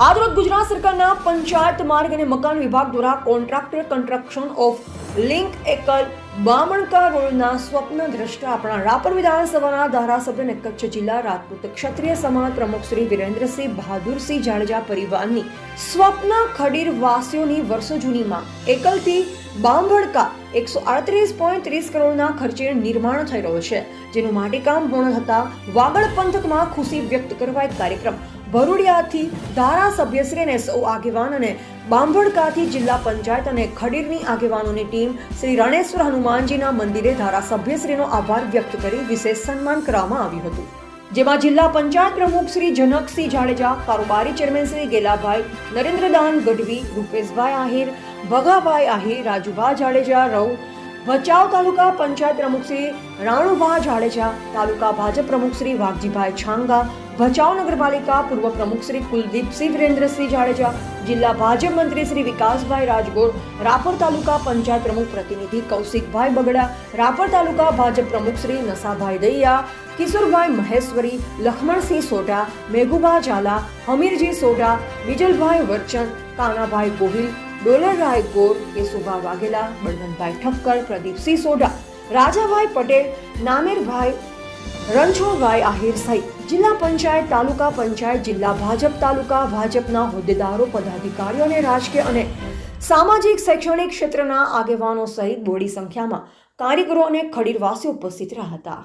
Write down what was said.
આજરોજ ગુજરાત સરકારના પંચાયત માર્ગ અને મકાન વિભાગ દ્વારા contractor construction of link Ekal Bamanka રોડના સ્વપ્ન દ્રષ્ટા આપણા રાપર વિધાનસભાના ધારાસભ્ય અને કચ્છ જિલ્લા રાજપૂત ક્ષત્રિય સમાજ પ્રમુખ શ્રી વિરેન્દ્રસિંહ બહાદુરસિંહ જાડેજા પરિવારની સ્વપ્ન ખડીર વાસીઓની વર્ષો જૂની એકલથી બાંભડકા એકસો આડત્રીસ પોઈન્ટ ત્રીસ કરોડના ખર્ચે નિર્માણ થઈ રહ્યો છે, જેનું માટીકામ પૂર્ણ થતા વાગડ પંથકમાં ખુશી વ્યક્ત કરવા એક કાર્યક્રમ ભરૂડિયાથી ધારાસભ્યશ્રીને સૌ આગેવાન અને બાંભડકાથી જિલ્લા પંચાયત અને ખડીરની આગેવાનોની ટીમ શ્રી રણેશ્વર હનુમાનજીના મંદિરે ધારાસભ્યશ્રીનો આભાર વ્યક્ત કરી વિશેષ સન્માન કરવામાં આવ્યું હતું. જેમાં જિલ્લા પંચાયત પ્રમુખ શ્રી જનકસિંહ જાડેજા, કારોબારી ચેરમેન શ્રી ગેલાભાઈ, નરેન્દ્રદાન ગઢવી, રૂપેશભાઈ આહિર, ભગાભાઈ આહિર, રાજુભા જાડેજા, રવ, ભચાઉ તાલુકા પંચાયત પ્રમુખ શ્રી રાણુભા જાડેજા, તાલુકા ભાજપ પ્રમુખ શ્રી વાઘજીભાઈ છાંગા ભચાઉ નગરપાલિકા પૂર્વ પ્રમુખ શ્રી કુલદીપસિંહ વિરેન્દ્રસિંહ જાડેજા, જિલ્લા ભાજપ મંત્રી શ્રી વિકાસભાઈ રાજગોર, રાપર તાલુકા પંચાયત પ્રમુખ પ્રતિનિધિ કૌશિકભાઈ બગડા, રાપર તાલુકા ભાજપ પ્રમુખ શ્રી નસાભાઈ દૈયા, કિશોરભાઈ મહેશ્વરી, લખમણસિંહ સોઢા મેઘુભા ઝાલા, હમીરજી સોઢા, વિજલભાઈ વરચન કાનાભાઈ ગોહિલ, ડોલરરાય ગોર કેશુભા વાઘેલા, બળવંતભાઈ ઠક્કર, પ્રદીપસિંહ સોઢા, રાજાભાઈ પટેલ, નામેરભાઈ રણછોડભાઈ આહિર સહિત જિલ્લા પંચાયત, તાલુકા પંચાયત, જિલ્લા ભાજપ, તાલુકા ભાજપના હોદ્દેદારો, પદાધિકારીઓ અને રાજકીય અને સામાજિક શૈક્ષણિક ક્ષેત્રના આગેવાનો સહિત બોડી સંખ્યામાં કારીગરો અને ખડીરવાસીઓ ઉપસ્થિત રહ્યા હતા.